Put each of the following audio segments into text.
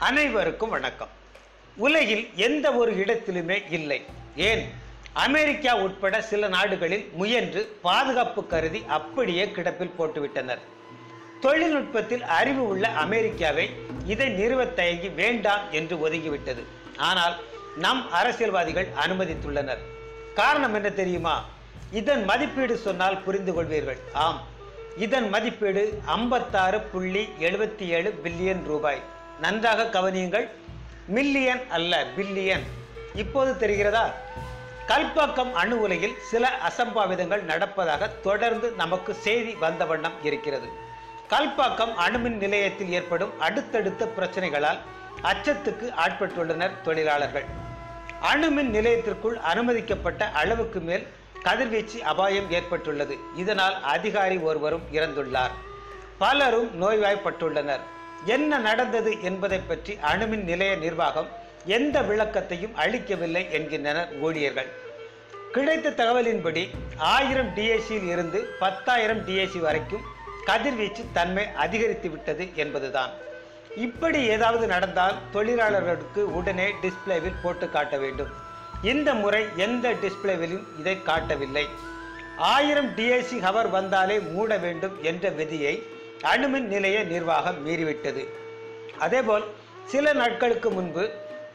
அனைவருக்கும் வணக்கம். உலகில் எந்த ஒரு இடத்திலுமே இல்லை. ஏன்? அமெரிக்கா உட்பட சில நாடுகளில் முயன்று பாதுகாப்பு கருதி அப்படியே கிடப்பில் போட்டுவிட்டனர். தொழில்நுட்பத்தில் அறிவு உள்ள அமெரிக்காவை இதை நிறுவ தயங்கி வேண்டாம் என்று ஒதுங்கிவிட்டது ஆனால் நம் அரசியல்வாதிகள் அனுமதித்துள்ளனர். காரணம் என்ன தெரியுமா? இதன் மதிப்பீடு சொன்னால் புரிந்து கொள்வீர்கள். ஆம். இதன் மதிப்பீடு ஐம்பத்தாறு புள்ளி எழுபத்தி ஏழு பில்லியன் ரூபாய். நன்றாக கவனியுங்கள். மில்லியன் அல்ல பில்லியன் இப்போது தெரிகிறதா? கல்பாக்கம் அணு உலையில் சில அசம்பாவிதங்கள் நடப்பதாக தொடர்ந்து நமக்கு செய்தி வந்த வண்ணம் இருக்கிறது. கல்பாக்கம் அணுமின் நிலையத்தில் ஏற்படும் அடுத்தடுத்த பிரச்சனைகளால் அச்சத்துக்கு ஆட்பட்டுள்ளனர் தொழிலாளர்கள். அணுமின் நிலையத்திற்குள் அனுமதிக்கப்பட்ட அளவுக்கு மேல் கதிர்வீச்சு அபாயம் ஏற்பட்டுள்ளது. இதனால் அதிகாரி ஒருவரும் இறந்துள்ளார். பலரும் நோய்வாய்ப்பட்டுள்ளனர். என்ன நடந்தது என்பதை பற்றி அணுமின் நிலைய நிர்வாகம் எந்த விளக்கத்தையும் அளிக்கவில்லை என்கின்றனர் ஊழியர்கள். கிடைத்த தகவலின்படி ஆயிரம் டிஏசியில் இருந்து பத்தாயிரம் டிஏசி வரைக்கும் கதிர்வீச்சு தன்மை அதிகரித்து விட்டது என்பதுதான். இப்படி ஏதாவது நடந்தால் தொழிலாளர்களுக்கு உடனே டிஸ்பிளேவில் போட்டு காட்ட வேண்டும். இந்த முறை எந்த டிஸ்பிளேவிலும் இதை காட்டவில்லை. ஆயிரம் டிஏசி ஹவர் வந்தாலே மூட வேண்டும் என்ற விதியை அணுமின் நிலைய நிர்வாகம் மீறிவிட்டது. அதேபோல் சில நாட்களுக்கு முன்பு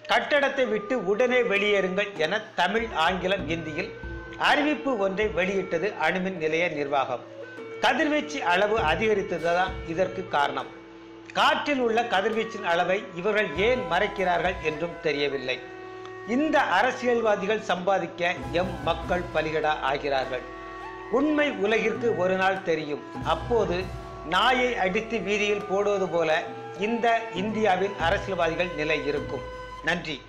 கட்டடத்தை விட்டு உடனே வெளியேறுங்கள் என தமிழ் ஆங்கிலம் இந்தியில் அறிவிப்பு ஒன்றை வெளியிட்டது அணுமின் நிலைய நிர்வாகம். கதிர்வீச்சு அளவு அதிகரித்ததுதான் இதற்கு காரணம். காற்றில் உள்ள கதிர்வீச்சின் அளவை இவர்கள் ஏன் மறைக்கிறார்கள் என்றும் தெரியவில்லை. இந்த அரசியல்வாதிகள் சம்பாதிக்க எம் மக்கள் பலிகடா ஆகிறார்கள். உண்மை உலகிற்கு ஒரு நாள் தெரியும். அப்போது நாயை அடித்து வீதியில் போடுவது போல இந்த இந்தியாவின் அரசியல்வாதிகள் நிலை இருக்கும். நன்றி.